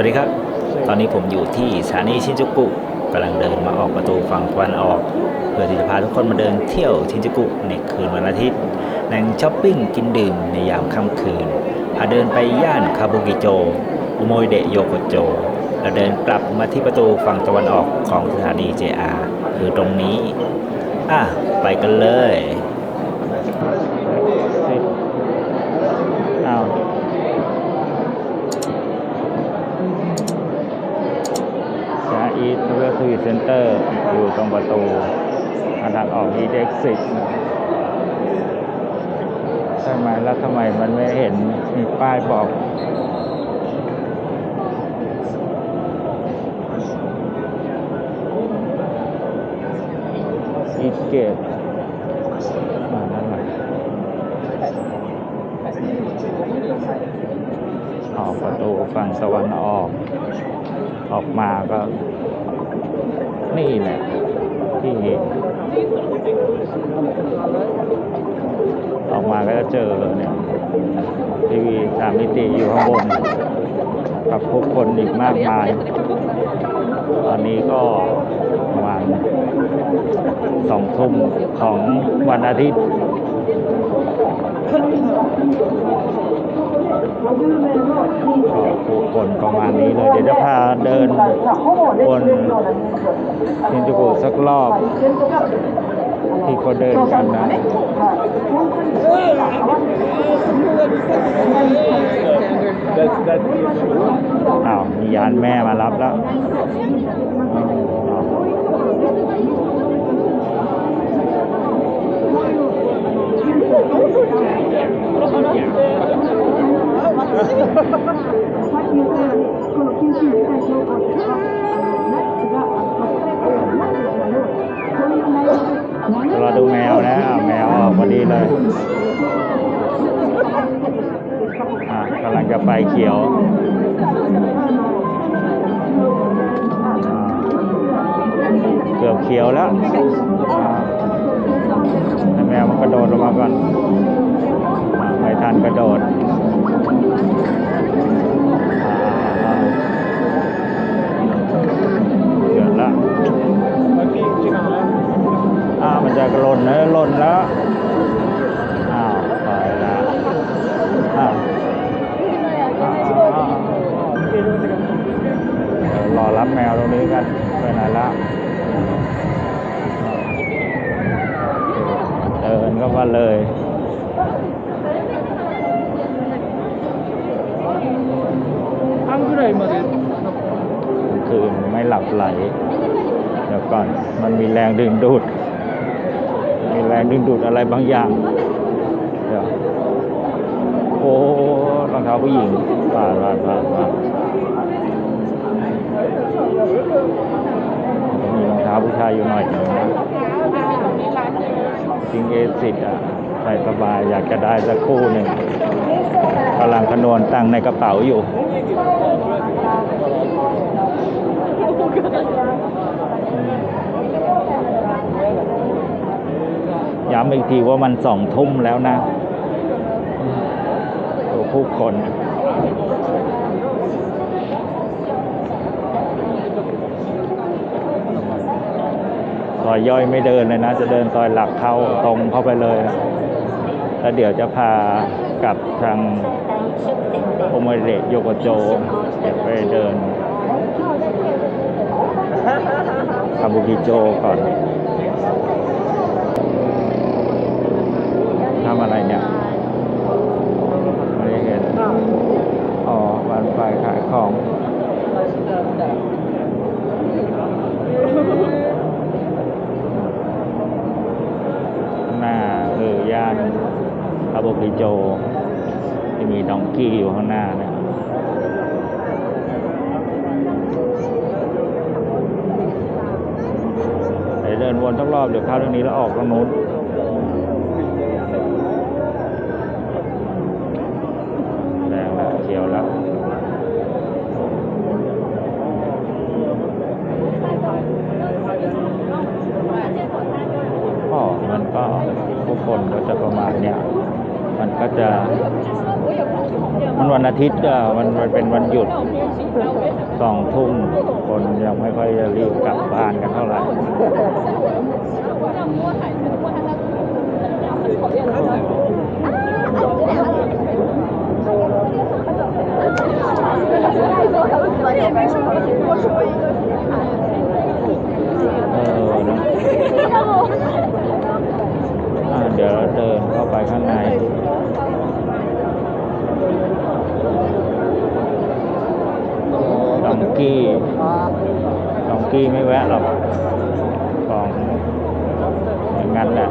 วัสดีครับ ตอนนี้ผมอยู่ที่สถานีชินจูกุกำลังเดินมาออกประตูฝั่งตะวันออก เพื่อที่จะพาทุกคนมาเดินเที่ยวชินจูกุในคืนวันอาทิตย์แหล่งช้อปปิ้งกินดื่มในยามค่ำคืน พาเดินไปย่านคาบุกิโจ อุโมยเดโยโกโจ แล้วเดินกลับมาที่ประตูฝั่งตะวันออกของสถานี JR คือตรงนี้ อะ ไปกันเลยอ้าว ชาอีท เวอร์คือเซ็นเตอร์อยู่ตรงประตูทางออกอีเด็กซิกใช่ไหมแล้วทำไมมันไม่เห็นมีป้ายบอกอีเกตมานั่นแหละออกประตูฝั่งตะวันออก ออกมาก็ นี่แหละที่เห็นออกมาก็จะเจอเนี่ยทีวีสามมิติอยู่ข้างบนกับผู้คนอีกมากมาย ตอนนี้ก็ประมาณสองทุ่มของวันอาทิตย์ ผู้คนประมาณนี้เลย เดี๋ยวจะพาเดินบนชินจูกุสักรอบ ที่เขาเดินกันนะอ้าวมียานแม่มารับแล้ว เราดูแมวนะแมวออกพอดีเลยอะกำลังจะไปเขียวเกือบเขียวแล้วให้แมวมันกระโดดลงมาก่อนไม่ทันกระโดด เดือดละอ่ามันจะหล่นนะหล่นแล้ว ไหล เดี๋ยวก่อน มันมีแรงดึงดูด มีแรงดึงดูดอะไรบางอย่าง เดี๋ยว โอ้รองเท้าผู้หญิงผ่านผ่านผ่านผ่านมีรองเท้าผู้ชายอยู่หน่อยนึงนะจริงเอสิอะใส่สบายอยากจะได้สักคู่หนึ่งกำลังคำนวณตังในกระเป๋าอยู่ ย้ำอีกทีว่ามันสองทุ่มแล้วนะดูผู้คนซอยย่อยไม่เดินเลยนะ จะเดินซอยหลักเข้าตรงเข้าไปเลยนะแล้วเดี๋ยวจะพากับทางโอโมเดะโยโกโจเดี๋ยวไปเดิน คาบุกิโจก่อนทำอะไรเนี่ยไม่ได้เห็นอ๋อบ้านไฟขายของข้างหน้าคือย่านคาโบกิโจที่มีดองกี้อยู่ข้างหน้านี่ยเดี๋ยวเดิ นวนสักรอบเดี๋ยวเข้าตรงนี้แล้วออกตรงนู้นแดงแล้วเขียวแล้วก็มันก็ผู้คนก็จะประมาณเนี้ยมันก็จะ มันวันอาทิตย์อะมันมันเป็นวันหยุดสองทุ่ม คนยังไม่ค่อยจะรีบกลับบ้านกันเท่าไหร่เออเดี๋ยวเราเดินเข้าไปข้างใน องกี้ดองกี้ไม่แวะหรอกของอย่างนั้นแหละ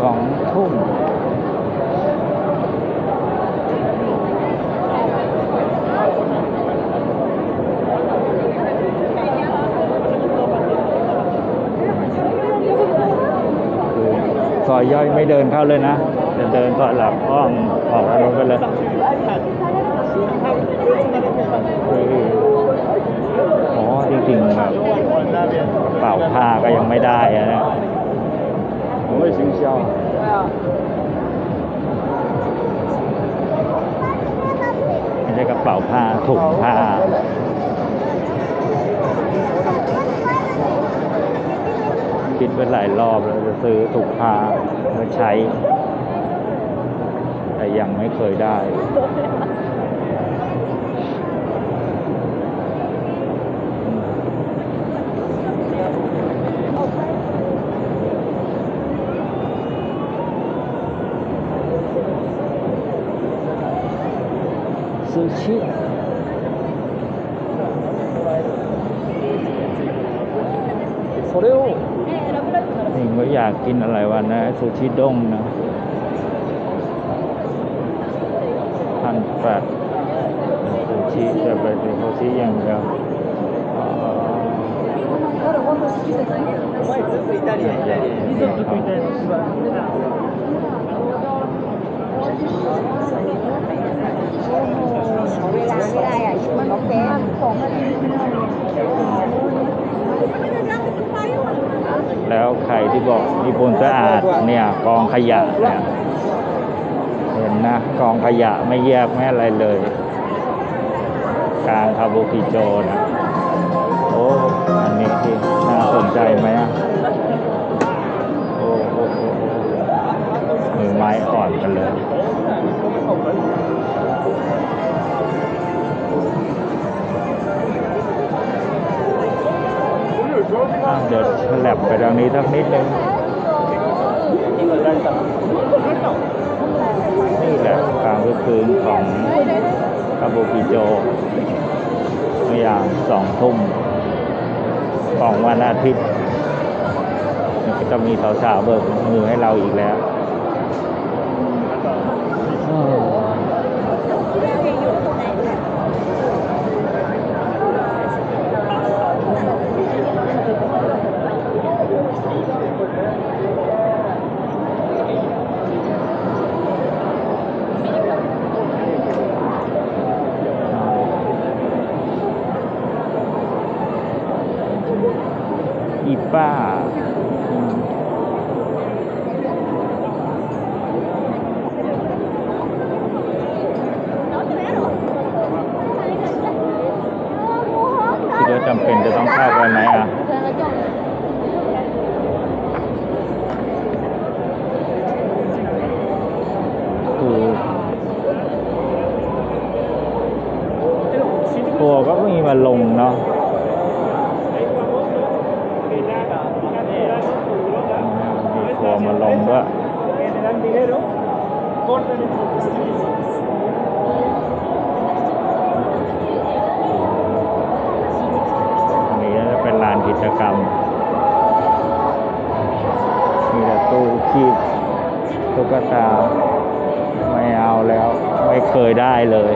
สองทุ่ม อยย่อยไม่เดินเข้าเลยนะจะเดินก็หลับอ้อมออกลงไปเลยอ๋อจริงๆแบบเป่าผ้าก็ยังไม่ได้นะโอ้ยชิงเชียวไม่ใช่กระเป๋าผ้าถุงผ้า คิดไว้หลายรอบแล้วจะซื้อถุงผ้ามาใช้ แต่ยังไม่เคยได้ซูชิ กินอะไรวันนะซูชิด้งนะพันแปดซูชิจะไปซูชิอย่างเดียวของเวลาไม่ได้อะมันโอเคสองมัน แล้วใครที่บอกญี่ปุ่นสะอาดเนี่ยกองขยะเนี่ยเห็นนะกองขยะไม่แยกไม่อะไรเลย กลางคาบุกิโจนะโอ้อันนี้ที่น่าสนใจไหมอะโอ้โอ้โอ้โอ้มือไม้อ่อนกันเลย เดี๋ยวฉลบไปทางนี้สักนิดนึงนี่แหละการคึกคืนของคาโบกิโจเมื่อยามสองทุ่มของวันอาทิตย์ก็จะมีสาวๆเบิกมือให้เราอีกแล้วเอออีป้าอืมคิดว่าจำเป็นจะต้องเข้าไปไหมอะ คือทัวร์ก็มีมาลงเนาะมีทัวร์มาลงด้วย me dan dinero, cortan el combustible. อันนี้จะเป็นลานกิ จกรรมมีแต่ตู้คีบตุ๊กตาไม่เอาแล้วไม่เคยได้เลย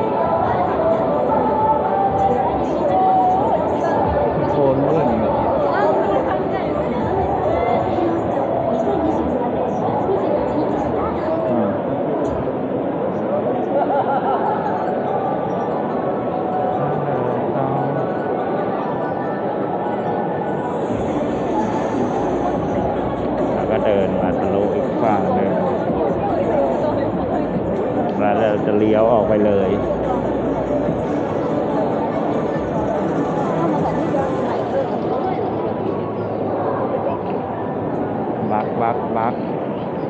บักบักบัก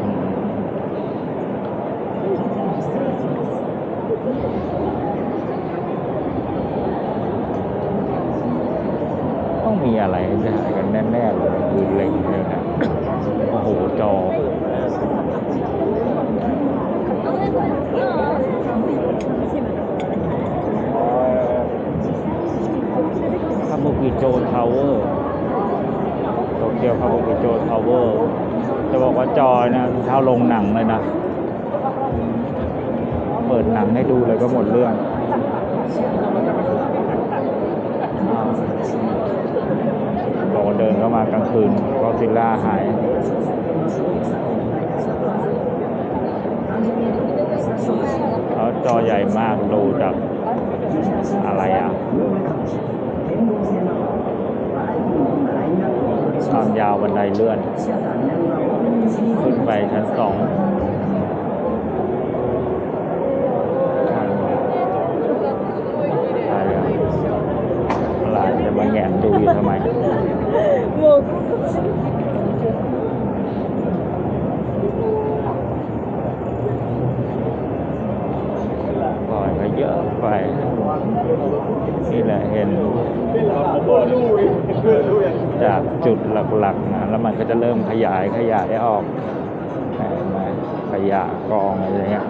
อืมต้องมีอะไรจะหายกันแน่ๆเลยคือเล็งเลยนะโอ้โหจอคาบุกิโจทาวเวอร์โตเกียวคาบุกิโจทาวเวอร์ จะบอกว่าจอยนะเท่าลงหนังเลยนะ เปิดหนังให้ดูเลยก็หมดเรื่องบอกว่าเดินเข้ามากลางคืนก็ซิลล่าหายเขาจอใหญ่มากดูจากอะไรอะ ความยาวบันไดเลื่อน ขึ้นไปชั้นสองใช่ครับหลานจะมาแงนดูอยู่ทำไมもうปล่อยไปเยอะไป นี่แหละเห็น จากจุดหลักๆนะแล้วมันก็จะเริ่มขยายขยายออกเห็นไหมขยะกองอะไรอย่างเงี้ย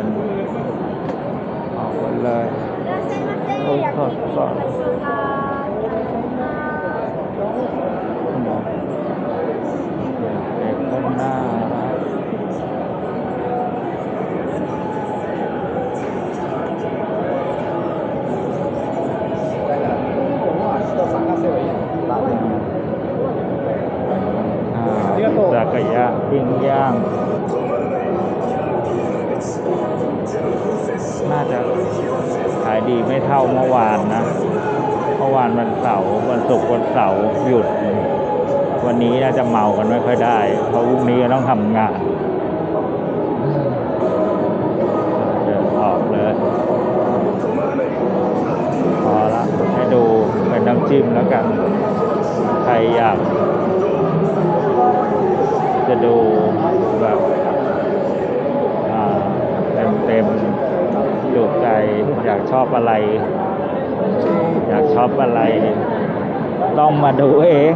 เดินออกไน่าจะขายดีไม่เท่าเมื่อวานนะ เมื่อวานวันเสาร์วันศุกร์วันเสาร์หยุด วันนี้น่าจะเมากันไม่ค่อยได้ เพราะพรุ่งนี้ต้องทำงานเดินออกเลย พอละให้ดูเป็นน้ำจิ้มแล้วกัน ใครอยากจะดูแบบเต็มเต็มๆจุใจ อยากชอบอะไร อยากชอบอะไร ต้องมาดูเอง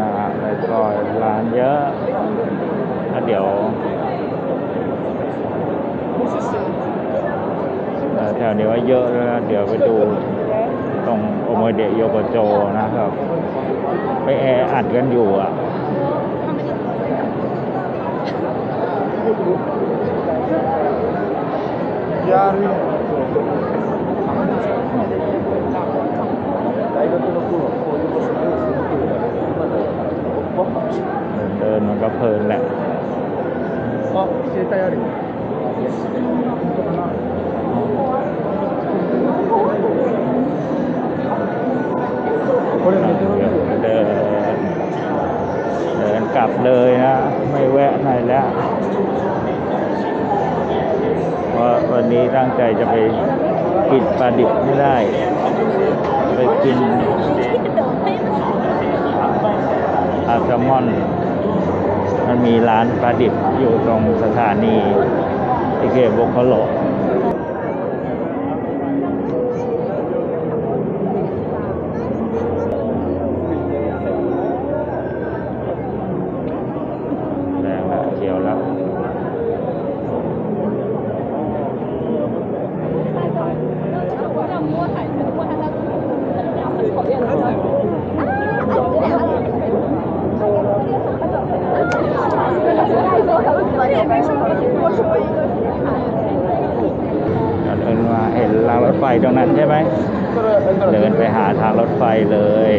นะไปก่อนร้านเยอะแล้วเดี๋ยว ถวเดี๋ยวว่าเยอะแล้วนะเดี๋ยวไปดูตรงโอโมเดโยโกโจนะครับ ไปแออัดกันอยู่อะยาริเดินมันก็เพลินแหละอ๋อเสียใจอะไร กลับเลยนะ ไม่แวะไหนแล้วเพราะวันนี้ตั้งใจจะไปกินปลาดิบไม่ได้ ไปกินอาซลมอน มันมีร้านปลาดิบอยู่ตรงสถานีที่เกบุคโล ตรงนั้นใช่ไหมเดินไปหาทางรถไฟเลย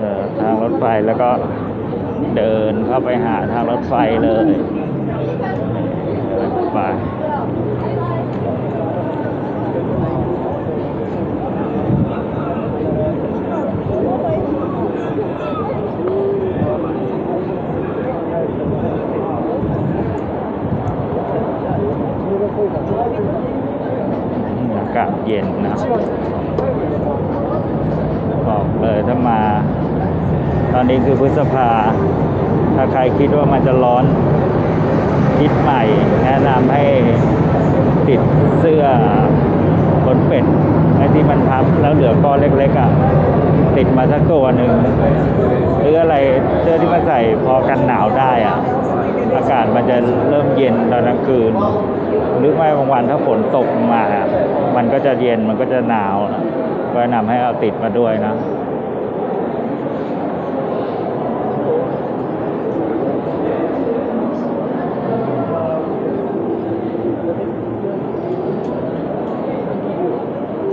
เออทางรถ ไฟแล้วก็เดินเข้าไปหาทางรถไฟเลยไปากาศเย็นนะ บอกเลยถ้ามา ตอ นนี้คือพฤษภา ถ้าใครคิดว่ามันจะร้อนคิดใหม่ แนะนำให้ติดเสื้อขนเป็ดไอ้ที่มันพับแล้วเหลือก้อนเล็กๆอะติดมาสักตัวหนึ่งหรืออะไรเสื้อที่มันใส่พอกันหนาวได้อะอากาศมันจะเริ่มเย็นตอนกลางคืน หรือไม่บางวันถ้าฝนตกมาอะมันก็จะเย็นมันก็จะหนาวนะก็แนะนำให้เอาติดมาด้วยนะ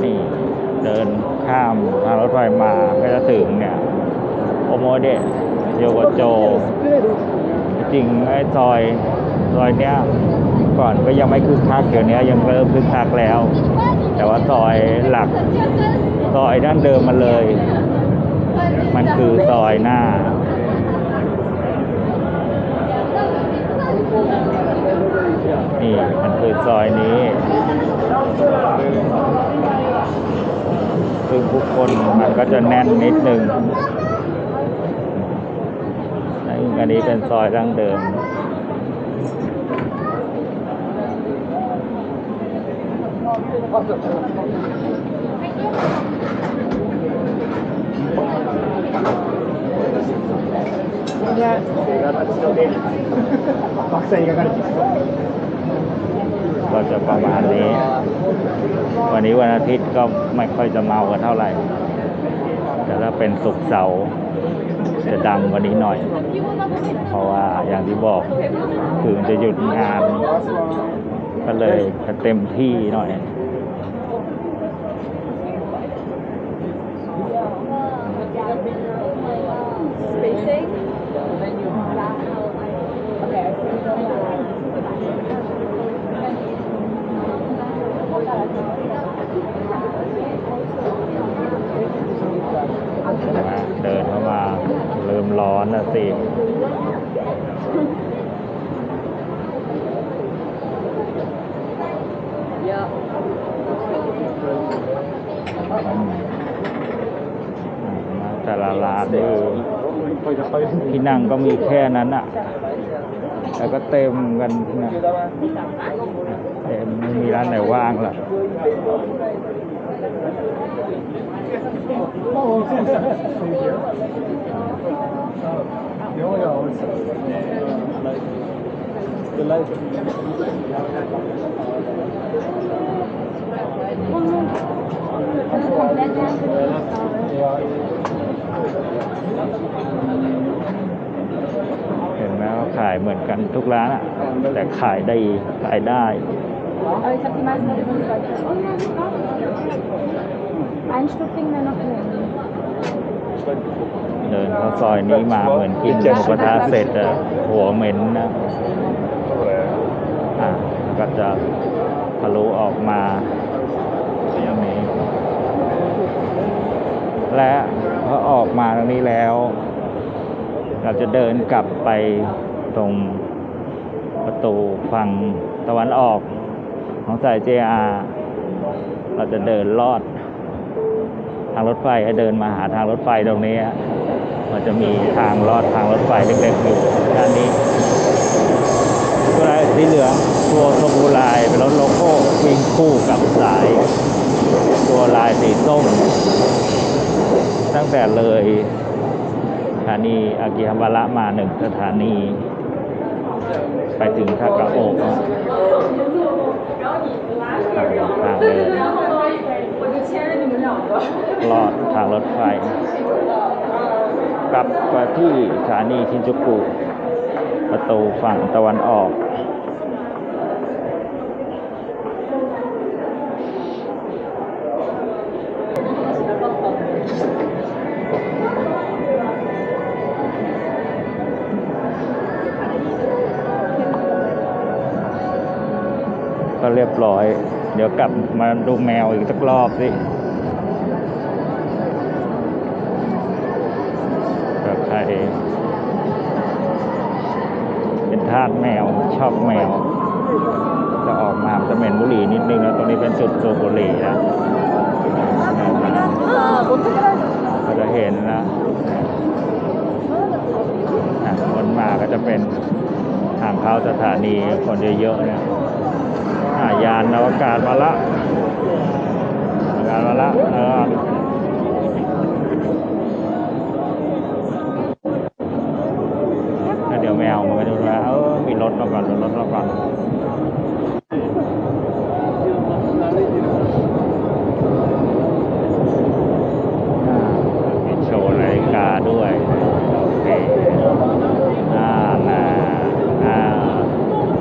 นี่เดิน ข้ามทางรถไฟมาก็จะถึงเนี่ยโอโมเดะโยโกโจ จริงไอ้ซอยซอยเนี้ยก่อนก็ยังไม่คึกคักเดี๋ยวนี้ยังเริ่มคึกคักแล้ว แต่ว่าซอยหลักซอยดั้งเดิมมาเลย มันคือซอยหน้านี่มันคือซอยนี้ ซึ่งผู้คนมันก็จะแน่นนิดนึงอันนี้เป็นซอยดั้งเดิมก็จะประมาณนี้ วันนี้วันอาทิตย์ ก็ไม่ค่อยจะเมากันเท่าไหร่ แต่ถ้าเป็นศุกร์เสาร์จะดังกว่านี้หน่อย เพราะว่าอย่างที่บอกคือจะหยุดงาน ก็เลยจะเต็มที่หน่อย เดินเข้ามาเริ่ม ร้อนนะสิแต่ละร้านนี่ที่นั่งก็มีแค่นั้นอะ แล้วก็เต็มกันนะเต็มไม่มีร้านไหนว่างหรอก เห็นไหมว่าขายเหมือนกันทุกร้านอะแต่ขายได้ขายได้ Einstufing wäre noch in. เดินเข้าซอยนี้มาเหมือนกินหมูกระทะเสร็จอะหัวเหม็นนะอะก็จะทะลุออกมาอย่างนี้และพอออกมาตรงนี้แล้ว เราจะเดินกลับไปตรงประตูฝั่งตะวันออกของสาย JR เราจะเดินลอดทางรถไฟให้เดินมาหาทางรถไฟตรงนี้ฮะ มันจะมีทางลอดทางรถไฟเล็กๆอยู่ด้านนี้ตัวลายสีเหลืองตัวชมพูลายเป็นรถโลโก้วิ่งคู่กับสาย ตัวลายสีส้ม ตั้งแต่เลยสถานีอากิฮาบาระมาหนึ่งสถานี ไปถึงทากาโอะทางทางเดินลอดทางรถไฟ กลับมาที่สถานีชินจูกุ ประตูฝั่งตะวันออก ก็เรียบร้อย เดี๋ยวกลับมาดูแมวอีกสักรอบสิเผื่อใคร เป็น ทาสแมว ชอบแมว จะออกมาจะเหม็นบุหรี่นิดนึงนะตรงนี้เป็นจุดสูบบุหรี่นะก็จะเห็นนะคนมาก็จะเป็นทางเข้าสถานีคนเยอะๆเนี่ยยานอวกาศมาละอวกาศมาละเออ ล้วเดี๋ยวแมวมันก็จะรู้ว่าเออมีรถมาก่อนรถมาก่อน